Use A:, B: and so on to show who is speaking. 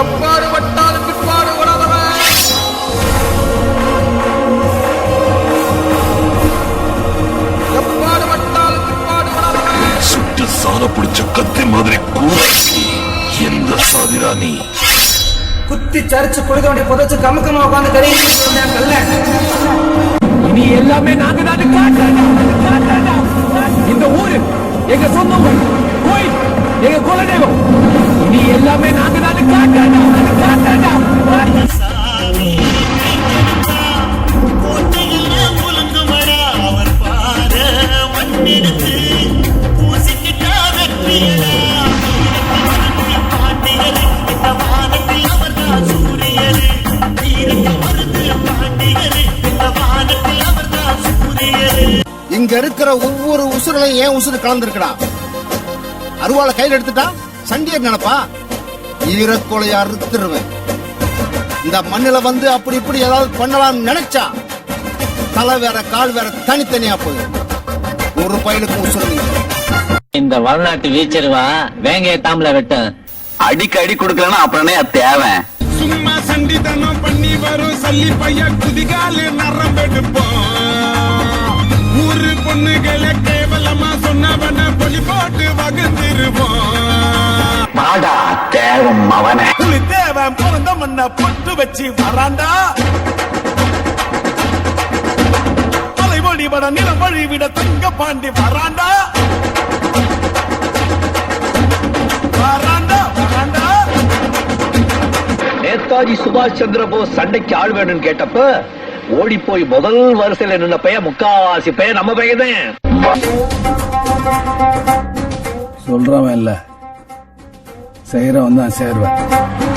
A: எப்பாடு பட்டாலும் பிற்பாடு ஓடாதவன் எப்பாடு பட்டாலும் பிற்பாடு ஓடாதவன்
B: சுட்டு சார பிடிச்ச கத்தி மாதிரி கூட எந்த சாதிரா நீ?
C: குத்தி சரிச்சு கொடுக்க வேண்டிய புதைச்சு கமுக்கமா உட்காந்து கறிங்க கல்ல
D: இனி எல்லாமே நாங்க தான் காட்டுறா
E: இங்க இருக்கிற ஒவ்வொரு உசுரையும் ஏன் உசுறு கலந்துருக்கடா? அருவாளை கையில் எடுத்துட்டா? சண்டியர் நினைப்பா? ஈரக்கொலையை அறுத்துருவேன். இந்த மண்ணுல வந்து அப்படி இப்படி ஏதாவது பண்ணலாம்னு நினைச்சா தலை வேற கால் வேற தனித்தனியா போயிடும். ஒரு பையனுக்கு உசுறு இல்லை.
F: இந்த வளநாட்டு வீச்சருவா வேங்கைய தாம்பல வெட்டும்.
G: அடிக்கு அடி கொடுக்கலன்னா அப்புறம் தேவை.
H: சும்மா சண்டித்தனம் பண்ணி வரும் சல்லி பைய குதிகாலு நரம்பெடுப்போம்.
G: தேவம் அவனை
H: புலி தேவன் பிறந்த மண்ண பொட்டு வச்சு வராண்டா? தலைவழி வட நிலம் வழி விட தங்க பாண்டி வராண்டா? வராண்டா வராண்டா?
D: நேதாஜி சுபாஷ் சந்திர போஸ் சண்டைக்கு ஆள் வேணும்னு கேட்டப்ப ஓடி போய் முதல் வரிசையில நின்ன பையன் முக்காவாசி பையன் நம்ம பையன் தான்.
I: சொல்றவன் இல்ல. செய்யறவன் தான் சேர்வன்.